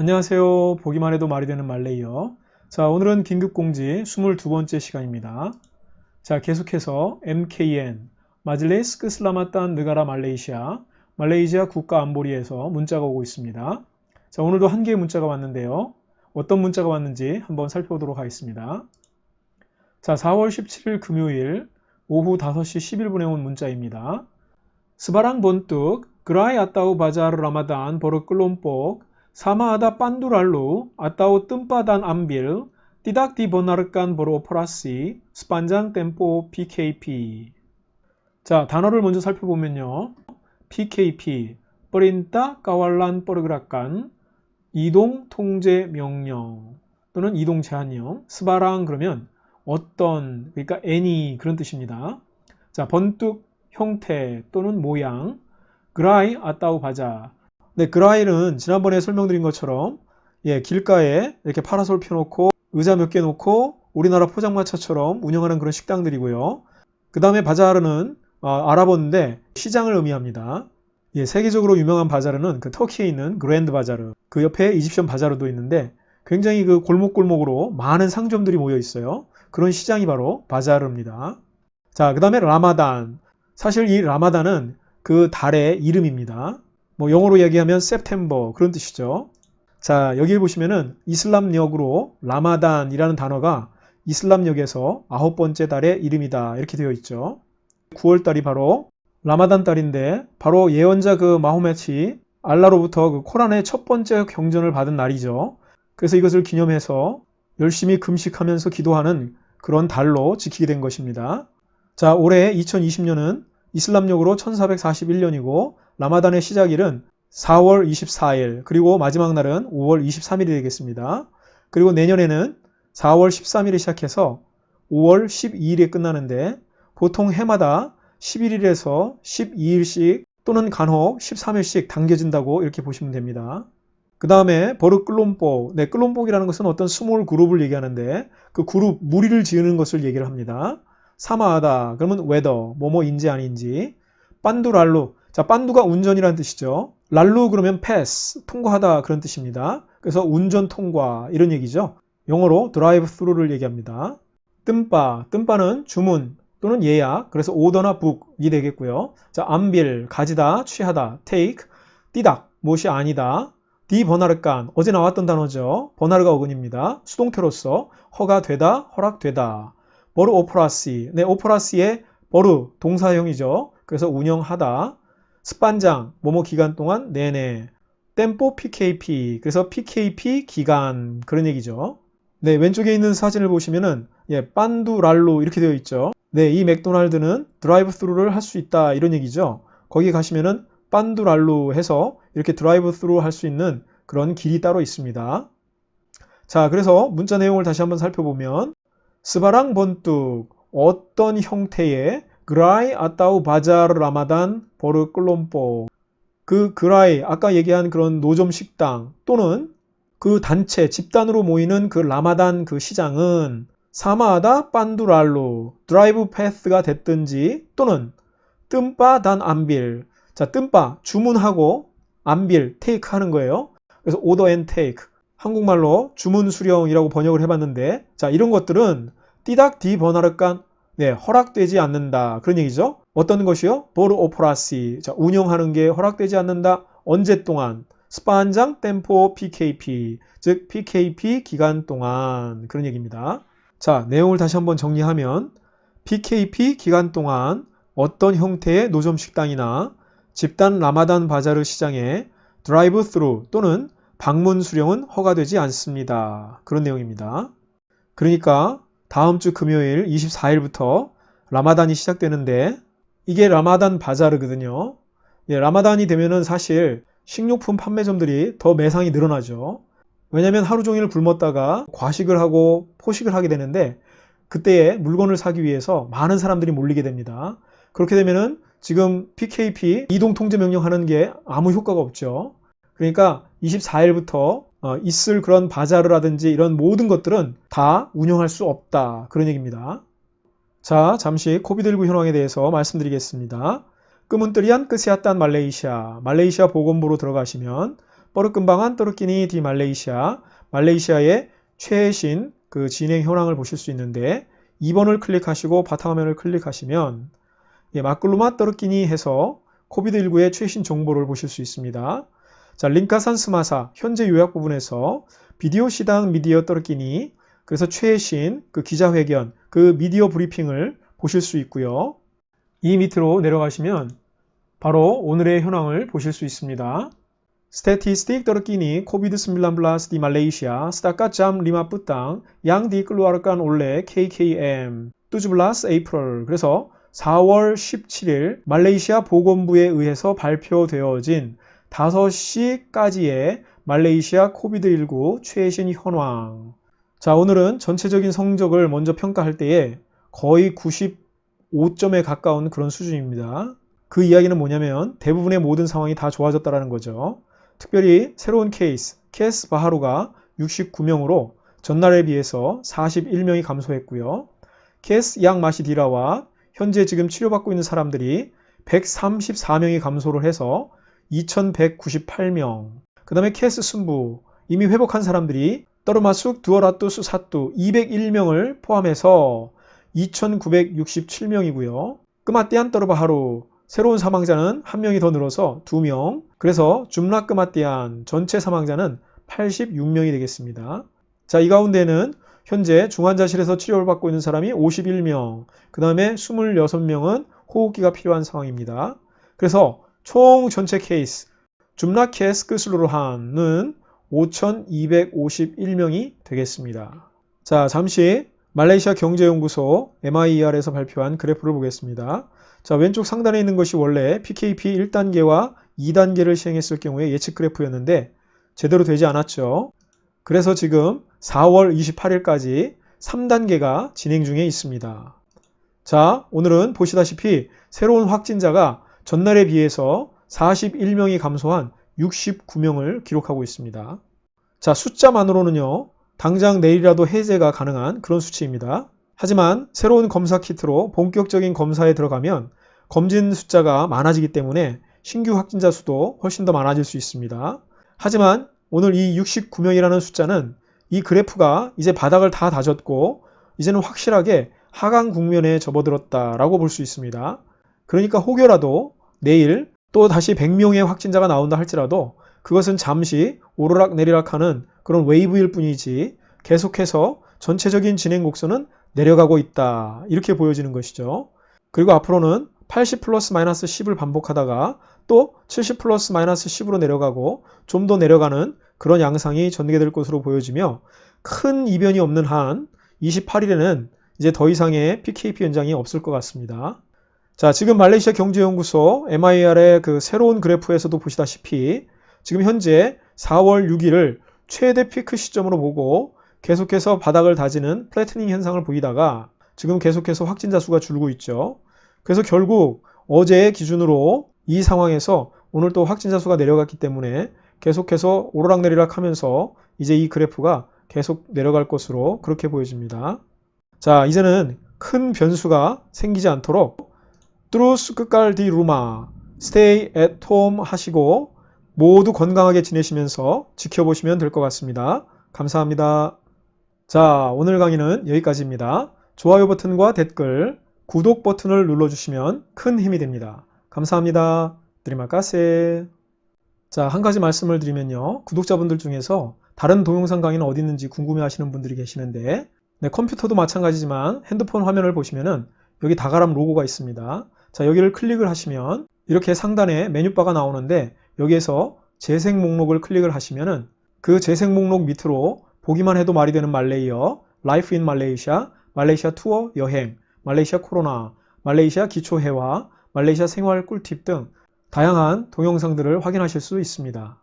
안녕하세요. 보기만 해도 말이 되는 말레이어. 자, 오늘은 긴급공지 22번째 시간입니다. 자, 계속해서 MKN, 마질레스 크슬라마탄 느가라 말레이시아, 말레이시아 국가안보리에서 문자가 오고 있습니다. 자, 오늘도 한 개의 문자가 왔는데요. 어떤 문자가 왔는지 한번 살펴보도록 하겠습니다. 자, 4월 17일 금요일 오후 5시 11분에 온 문자입니다. 스바랑 본뚝, 그라이 아따우 바자르 라마단 버르 끌롬복, 사마하다 빤두랄루, 아따우 뜸바단 암빌, 띠닥 디보나르깐 버르 오퍼라시, 스판장 템포 PKP. 자, 단어를 먼저 살펴보면요. PKP, 퍼린타 까왈란 뻐르그라깐, 이동 통제 명령 또는 이동 제한령, 스바랑 그러면 어떤, 그러니까 any 그런 뜻입니다. 자, 번뚝 형태 또는 모양, 그라이 아따우 바자. 네, 그라이는 지난번에 설명드린 것처럼 예, 길가에 이렇게 파라솔 펴놓고 의자 몇 개 놓고 우리나라 포장마차처럼 운영하는 그런 식당들이고요. 그 다음에 바자르는 아, 알아봤는데 시장을 의미합니다. 예, 세계적으로 유명한 바자르는 그 터키에 있는 그랜드 바자르, 그 옆에 이집션 바자르도 있는데 굉장히 그 골목골목으로 많은 상점들이 모여 있어요. 그런 시장이 바로 바자르입니다. 자, 그 다음에 라마단. 사실 이 라마단은 그 달의 이름입니다. 뭐 영어로 얘기하면 September 그런 뜻이죠. 자, 여기 보시면은 이슬람역으로 라마단이라는 단어가 이슬람역에서 아홉 번째 달의 이름이다. 이렇게 되어 있죠. 9월 달이 바로 라마단 달인데 바로 예언자 그 마호메치 알라로부터 그 코란의 첫 번째 경전을 받은 날이죠. 그래서 이것을 기념해서 열심히 금식하면서 기도하는 그런 달로 지키게 된 것입니다. 자, 올해 2020년은 이슬람력으로 1441년이고 라마단의 시작일은 4월 24일 그리고 마지막 날은 5월 23일이 되겠습니다. 그리고 내년에는 4월 13일에 시작해서 5월 12일에 끝나는데 보통 해마다 11일에서 12일씩 또는 간혹 13일씩 당겨진다고 이렇게 보시면 됩니다. 그 다음에 버르 끌롬복. 네, 끌롬복이라는 것은 어떤 스몰 그룹을 얘기하는데 그 그룹 무리를 지으는 것을 얘기를 합니다. 사마하다. 그러면 웨더. 뭐뭐인지 아닌지. 빤두랄루. 자, 빤두가 운전이라는 뜻이죠. 랄루 그러면 패스. 통과하다 그런 뜻입니다. 그래서 운전 통과 이런 얘기죠. 영어로 드라이브 스루를 얘기합니다. 뜸바. 뜸바는 주문 또는 예약. 그래서 오더나 북이 되겠고요. 자, 암빌. 가지다. 취하다. take. 띠닥. 무엇이 아니다. 디 버나르간 어제 나왔던 단어죠. 버나르가 어근입니다. 수동태로서 허가되다, 허락되다. 버르 오프라시. 네, 오프라시의 버르 동사형이죠. 그래서 운영하다. 스판장 뭐뭐 기간 동안 내내. 템포 PKP. 그래서 PKP 기간 그런 얘기죠. 네, 왼쪽에 있는 사진을 보시면은 예, 빤두랄로 이렇게 되어 있죠. 네, 이 맥도날드는 드라이브 스루를 할 수 있다 이런 얘기죠. 거기 가시면은 빤두랄루 해서 이렇게 드라이브 스루 할 수 있는 그런 길이 따로 있습니다. 자, 그래서 문자 내용을 다시 한번 살펴보면 스바랑 번뚝 어떤 형태의 그라이 아따우 바자르 라마단 버르 끌롬뽀 그 그라이 아까 얘기한 그런 노점 식당 또는 그 단체 집단으로 모이는 그 라마단 그 시장은 사마하다 빤두랄루 드라이브 패스가 됐든지 또는 뜸바 단 암빌. 자, 뜸바 주문하고 안빌 테이크 하는 거예요. 그래서 오더 앤 테이크. 한국말로 주문 수령이라고 번역을 해봤는데 자 이런 것들은 띠닥 디 버나르깐 네 허락되지 않는다 그런 얘기죠. 어떤 것이요? 보르 오프라시 자 운영하는 게 허락되지 않는다. 언제 동안? 스판장 템포 PKP 즉 PKP 기간 동안 그런 얘기입니다. 자 내용을 다시 한번 정리하면 PKP 기간 동안 어떤 형태의 노점 식당이나 집단 라마단 바자르 시장에 드라이브 스루 또는 방문 수령은 허가되지 않습니다. 그런 내용입니다. 그러니까 다음 주 금요일 24일부터 라마단이 시작되는데 이게 라마단 바자르거든요. 예, 라마단이 되면은 사실 식료품 판매점들이 더 매상이 늘어나죠. 왜냐하면 하루 종일 굶었다가 과식을 하고 포식을 하게 되는데 그때에 물건을 사기 위해서 많은 사람들이 몰리게 됩니다. 그렇게 되면은 지금 PKP 이동 통제 명령 하는 게 아무 효과가 없죠. 그러니까 24일부터 어, 있을 그런 바자르라든지 이런 모든 것들은 다 운영할 수 없다. 그런 얘기입니다. 자, 잠시 코비드19 현황에 대해서 말씀드리겠습니다. 끄문뜨리한 끝이었단 말레이시아, 말레이시아 보건부로 들어가시면 뻐르끔방한 떠르끼니 디 말레이시아, 말레이시아의 최신 그 진행 현황을 보실 수 있는데 2번을 클릭하시고 바탕화면을 클릭하시면 예, 마클루마 떠르끼니 해서 코비드19의 최신 정보를 보실 수 있습니다. 자, 링카산 스마사 현재 요약 부분에서 비디오 시당 미디어 떠르끼니 그래서 최신 그 기자회견 그 미디어 브리핑을 보실 수 있고요. 이 밑으로 내려가시면 바로 오늘의 현황을 보실 수 있습니다. Statistik terkini COVID-19 di Malaysia setakat jam 5 petang yang dikeluarkan oleh KKM 17 April. 그래서 4월 17일 말레이시아 보건부에 의해서 발표되어진 5시까지의 말레이시아 코비드19 최신 현황. 자, 오늘은 전체적인 성적을 먼저 평가할 때에 거의 95점에 가까운 그런 수준입니다. 그 이야기는 뭐냐면 대부분의 모든 상황이 다 좋아졌다라는 거죠. 특별히 새로운 케이스, 케스 바하루가 69명으로 전날에 비해서 41명이 감소했고요. 케스 양 마시디라와 현재 지금 치료받고 있는 사람들이 134명이 감소를 해서 2198명. 그 다음에 케스 순부, 이미 회복한 사람들이 떠르마숙 두어라뚜스 사뚜 201명을 포함해서 2967명이고요. 끄마띠안 떠르바하루 새로운 사망자는 한 명이 더 늘어서 2명. 그래서 줌라 끄마띠안 전체 사망자는 86명이 되겠습니다. 자, 이 가운데는 현재 중환자실에서 치료를 받고 있는 사람이 51명, 그 다음에 26명은 호흡기가 필요한 상황입니다. 그래서 총 전체 케이스, 줌라케스 크슬루르한은 5,251명이 되겠습니다. 자, 잠시 말레이시아 경제연구소 MIER에서 발표한 그래프를 보겠습니다. 자, 왼쪽 상단에 있는 것이 원래 PKP 1단계와 2단계를 시행했을 경우에 예측 그래프였는데 제대로 되지 않았죠. 그래서 지금 4월 28일까지 3단계가 진행 중에 있습니다. 자, 오늘은 보시다시피 새로운 확진자가 전날에 비해서 41명이 감소한 69명을 기록하고 있습니다. 자, 숫자만으로는요, 당장 내일이라도 해제가 가능한 그런 수치입니다. 하지만 새로운 검사 키트로 본격적인 검사에 들어가면 검진 숫자가 많아지기 때문에 신규 확진자 수도 훨씬 더 많아질 수 있습니다. 하지만 오늘 이 69명이라는 숫자는 이 그래프가 이제 바닥을 다 다졌고 이제는 확실하게 하강 국면에 접어들었다라고 볼 수 있습니다. 그러니까 혹여라도 내일 또 다시 100명의 확진자가 나온다 할지라도 그것은 잠시 오르락 내리락 하는 그런 웨이브일 뿐이지 계속해서 전체적인 진행 곡선은 내려가고 있다. 이렇게 보여지는 것이죠. 그리고 앞으로는 80 플러스 마이너스 10을 반복하다가 또 70 플러스 마이너스 10으로 내려가고 좀 더 내려가는 그런 양상이 전개될 것으로 보여지며 큰 이변이 없는 한 28일에는 이제 더 이상의 PKP 현장이 없을 것 같습니다. 자, 지금 말레이시아 경제연구소 MIR의 그 새로운 그래프에서도 보시다시피 지금 현재 4월 6일을 최대 피크 시점으로 보고 계속해서 바닥을 다지는 플래트닝 현상을 보이다가 지금 계속해서 확진자 수가 줄고 있죠. 그래서 결국 어제의 기준으로 이 상황에서 오늘 또 확진자 수가 내려갔기 때문에 계속해서 오르락내리락 하면서 이제 이 그래프가 계속 내려갈 것으로 그렇게 보여집니다. 자, 이제는 큰 변수가 생기지 않도록 트루스 끝깔 디 루마 스테이 앳홈 하시고 모두 건강하게 지내시면서 지켜보시면 될 것 같습니다. 감사합니다. 자, 오늘 강의는 여기까지입니다. 좋아요 버튼과 댓글, 구독 버튼을 눌러주시면 큰 힘이 됩니다. 감사합니다. 드리마카세. 자, 한 가지 말씀을 드리면요. 구독자분들 중에서 다른 동영상 강의는 어디 있는지 궁금해 하시는 분들이 계시는데, 네, 컴퓨터도 마찬가지지만 핸드폰 화면을 보시면은 여기 다가람 로고가 있습니다. 자, 여기를 클릭을 하시면 이렇게 상단에 메뉴바가 나오는데 여기에서 재생 목록을 클릭을 하시면은 그 재생 목록 밑으로 보기만 해도 말이 되는 말레이어, 라이프 인 말레이시아, 말레이시아 투어 여행, 말레이시아 코로나, 말레이시아 기초 회화, 말레이시아 생활 꿀팁 등 다양한 동영상들을 확인하실 수 있습니다.